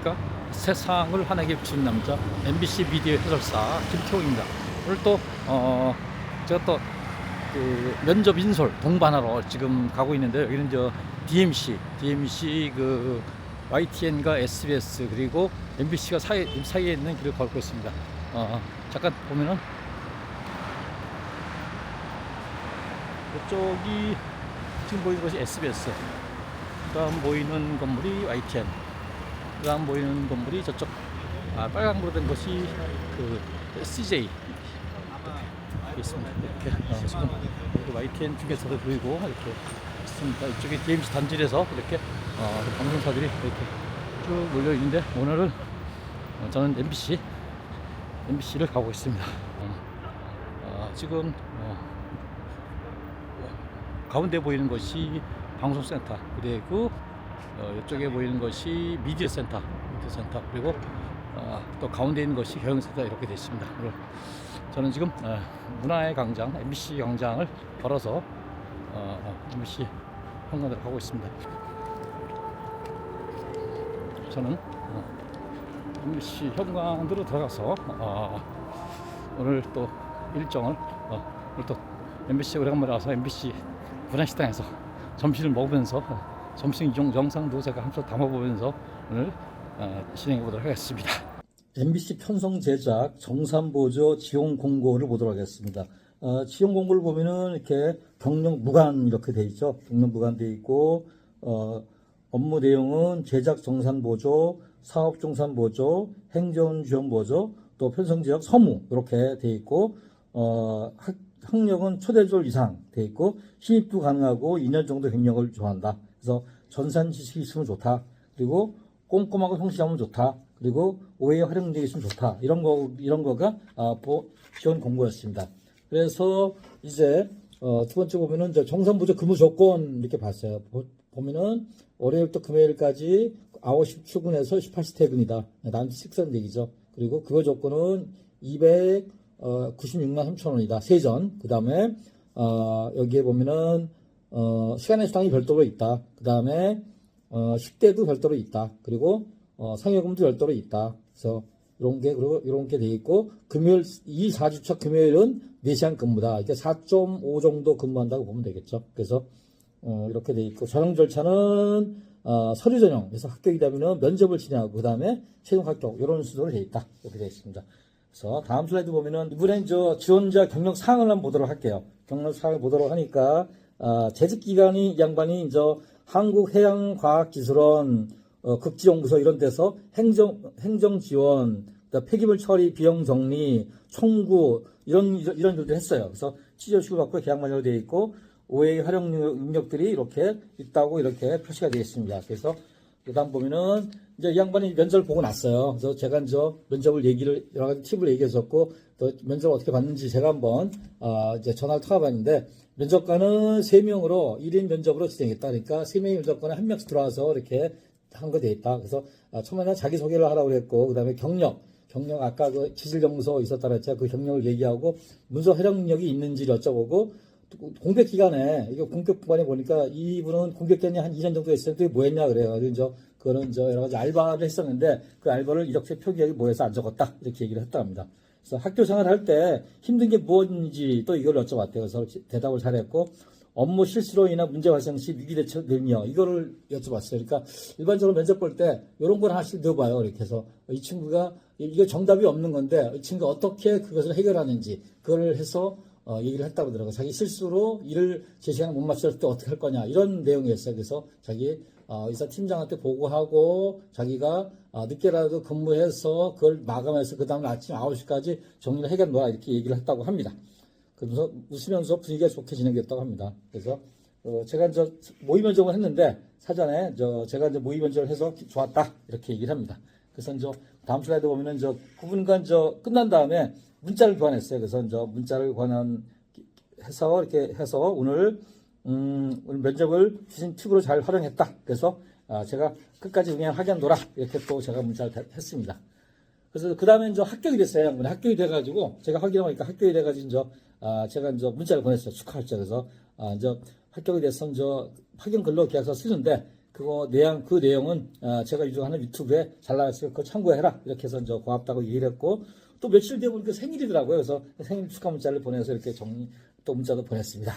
안녕하십니까? 세상을 환하게 비추는 남자 MBC 미디어 해설사 김태웅입니다. 오늘 또 어, 제가 또 그 면접 인솔 동반하러 지금 가고 있는데 여기는 저 DMC DMC 그 YTN과 SBS 그리고 MBC가 사이, 사이에 있는 길을 걷고 있습니다. 어, 잠깐 보면은 이쪽이 지금 보이는 것이 SBS 그다음 보이는 건물이 YTN 그다음 보이는 건물이 저쪽 아, 빨강으로 된 것이 그 CJ 이렇게 있습니다. 이렇게 어, 지금 YTN 중에서도 보이고 이렇게 있습니다. 이쪽에 DMC 단지에서 이렇게 어, 방송사들이 이렇게 쭉 몰려 있는데 오늘은 어, 저는 MBC MBC를 가고 있습니다. 어, 어, 지금 어, 가운데 보이는 것이 방송센터 그리고 어, 이쪽에 보이는 것이 미디어 센터, 미디어 센터 그리고 어, 또 가운데 있는 것이 경영센터 이렇게 되어 있습니다. 오늘 저는 지금 어, 문화의 광장, MBC 광장을 걸어서 어, 어, MBC 현관으로 가고 있습니다. 저는 어, MBC 현관으로 들어가서 어, 오늘 또 일정을 어, 오늘 또 MBC 오래간만에 와서 MBC 문화식당에서 점심을 먹으면서 어, 점심 용 영상도 제가 함께 담아보면서 오늘 어, 진행해 보도록 하겠습니다. MBC 편성 제작 정산보조 지원 공고를 보도록 하겠습니다. 어, 지원 공고를 보면은 이렇게 경력 무관 이렇게 돼 있죠. 경력 무관 돼 있고 어, 업무 내용은 제작 정산 보조, 사업 정산 보조, 행정 지원 보조, 또 편성 지역 서무 이렇게 돼 있고 어, 학, 학력은 초대졸 이상 돼 있고 신입도 가능하고 2년 정도 경력을 좋아한다. 그래서 전산 지식이 있으면 좋다. 그리고 꼼꼼하고 성실하면 좋다. 그리고 오해 활용력이 있으면 좋다. 이런 거 이런 거가 아, 보, 지원 공고였습니다. 그래서 이제 어, 두 번째 보면은 저 정산부조 근무 조건 이렇게 봤어요. 보, 보면은 월요일부터 금요일까지 9시 출근해서 18시 퇴근이다. 남지 식사는 얘기죠. 그리고 그거 조건은 296만 3천 원이다. 세전. 그 다음에 어, 여기에 보면은 어, 시간의 수당이 별도로 있다. 그 다음에 어, 식대도 별도로 있다. 그리고 어, 상여금도 별도로 있다. 그래서 이런 게 그리고 이런 게 돼 있고 금요일 2, 4주차 금요일은 4시간 근무다. 이게 4.5 정도 근무한다고 보면 되겠죠. 그래서 어, 이렇게 돼 있고 전형 절차는 어, 서류 전형 그래서 합격이 되면은 면접을 진행하고 그 다음에 최종 합격 이런 순서로 돼 있다. 이렇게 되어 있습니다. 그래서 다음 슬라이드 보면은 이번엔 저 지원자 경력 사항을 한번 보도록 할게요. 경력 사항을 보도록 하니까 아, 재직 기간이 이 양반이 저 한국해양과학기술원 어, 극지연구소 이런 데서 행정 행정 지원, 그다음 폐기물 처리 비용 정리, 청구 이런 이런 일들 했어요. 그래서 취재식을 받고 계약 만료로 되어 있고 오해의 활용 능력들이 이렇게 있다고 이렇게 표시가 되어 있습니다. 그래서 그 다음 보면은 이제 이 양반이 면접을 보고 났어요. 그래서 제가 이제 면접을 얘기를 여러 가지 팁을 얘기했었고 또 면접을 어떻게 봤는지 제가 한번 아 이제 전화를 타봤는데 면접관은 세 명으로 1인 면접으로 진행했다. 그러니까 세 명의 면접관에 한 명씩 들어와서 이렇게 한거 돼 있다. 그래서 아, 처음에는 자기 소개를 하라고 그랬고 그다음에 경력 경력 아까 그 기술연구소 있었다 그랬죠. 그 경력을 얘기하고 문서 활용 능력이 있는지를 여쭤보고 공백 기간에 이거 공백 기간에 보니까 이분은 기간이 한 2년 정도 했을 때 뭐 했냐 그래요. 그래서 그거는 저 여러 가지 알바를 했었는데 그 알바를 이렇게 표기하기 뭐해서 안 적었다 이렇게 얘기를 했다 합니다. 그래서 학교 생활할 때 힘든 게 무엇인지 또 이걸 여쭤봤대요. 그래서 대답을 잘했고 업무 실수로 인한 문제 발생 시 위기 대처 능력 이거를 여쭤봤어요. 그러니까 일반적으로 면접 볼 때 이런 걸 하나씩 넣어봐요. 이렇게 해서 이 친구가 이거 정답이 없는 건데 이 친구가 어떻게 그것을 해결하는지 그걸 해서 어, 얘기를 했다고 그러더라고요. 자기 실수로 일을 제 시간에 못 맞췄을 때 어떻게 할 거냐 이런 내용이었어요. 그래서 자기 어, 의사 팀장한테 보고하고 자기가 어, 늦게라도 근무해서 그걸 마감해서 그 다음 아침 9시까지 정리를 해결 놓아 이렇게 얘기를 했다고 합니다. 그래서 웃으면서 분위기가 좋게 진행됐다고 합니다. 그래서 어, 제가 이제 모의 면접을 했는데 사전에 저 제가 이제 모의 면접을 해서 좋았다 이렇게 얘기를 합니다. 그래서 이제 다음 슬라이드 보면은 저 9분간 저 끝난 다음에 문자를 교환했어요. 그래서 이제 문자를 교환해서 이렇게 해서 오늘 음, 오늘 면접을 주신 팁으로 잘 활용했다. 그래서 아, 제가 끝까지 확인하노라 이렇게 또 제가 문자를 했습니다. 그래서 그 다음에 이제 합격이 됐어요. 합격이 돼가지고 제가 확인하니까 합격이 돼가지고 이제 아, 제가 이제 문자를 보냈어요. 축하할 때 그래서 아, 이제 합격이 돼서 이제 확인 근로 계약서 쓰는데 그 그거 내용 그 내용은 아, 제가 유저하는 유튜브에 잘 나왔으니까 그거 참고해라 이렇게 해서 저 고맙다고 얘기를 했고 또 며칠 뒤에 보니까 생일이더라고요. 그래서 생일 축하 문자를 보내서 이렇게 정리 또 문자도 보냈습니다.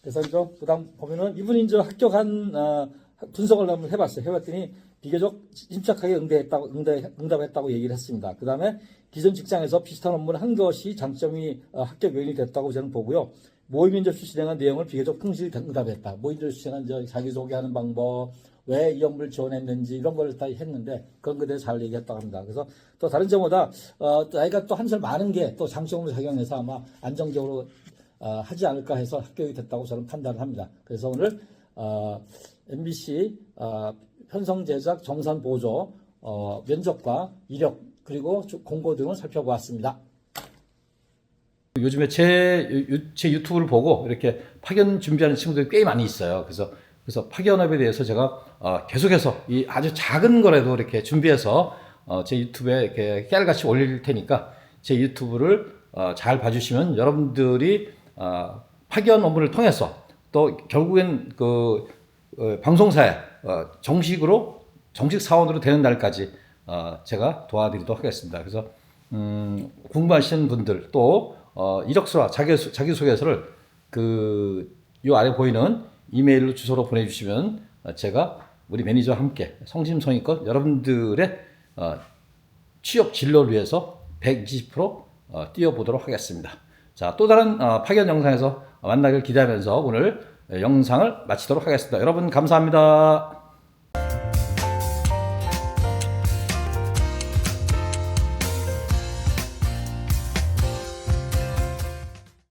그래서 이제 그다음 보면은 이분이 이제 합격한 아, 분석을 한번 해봤어요. 해봤더니 비교적 침착하게 응대했다고 응대, 응답했다고 얘기를 했습니다. 그 다음에 기존 직장에서 비슷한 업무를 한 것이 장점이 어, 합격 요인이 됐다고 저는 보고요. 모의면 접수 진행한 내용을 비교적 충실히 응답했다. 모의면 접수 진행한 저 자기소개하는 방법, 왜이 업무를 지원했는지 이런 걸 다 했는데 그런 것에 잘 얘기했다고 합니다. 그래서 또 다른 점보다 어, 나이가 또 한살 많은 게 또 장점으로 작용해서 아마 안정적으로 어, 하지 않을까 해서 합격이 됐다고 저는 판단을 합니다. 그래서 오늘 어, MBC 어, 편성 제작 정산 보조 어, 면접과 이력 그리고 주- 공고 등을 살펴보았습니다. 요즘에 제, 유- 제 유튜브를 보고 이렇게 파견 준비하는 친구들이 꽤 많이 있어요. 그래서 그래서 파견업에 대해서 제가 어, 계속해서 이 아주 작은 거라도 이렇게 준비해서 어, 제 유튜브에 이렇게 깨알같이 올릴 테니까 제 유튜브를 어, 잘 봐주시면 여러분들이 어, 파견 업무를 통해서 또 결국엔 그 어, 방송사에 어, 정식으로 정식 사원으로 되는 날까지 어, 제가 도와드리도록 하겠습니다. 그래서 음, 궁금하신 분들 또 어, 이력서와 자기 자기 소개서를 그 요 아래 보이는 이메일로 주소로 보내주시면 어, 제가 우리 매니저와 함께 성심성의껏 여러분들의 어, 취업 진로를 위해서 120% 어, 뛰어보도록 하겠습니다. 자, 또 다른 어, 파견 영상에서 만나길 기대하면서 오늘 영상을 마치도록 하겠습니다. 여러분 감사합니다.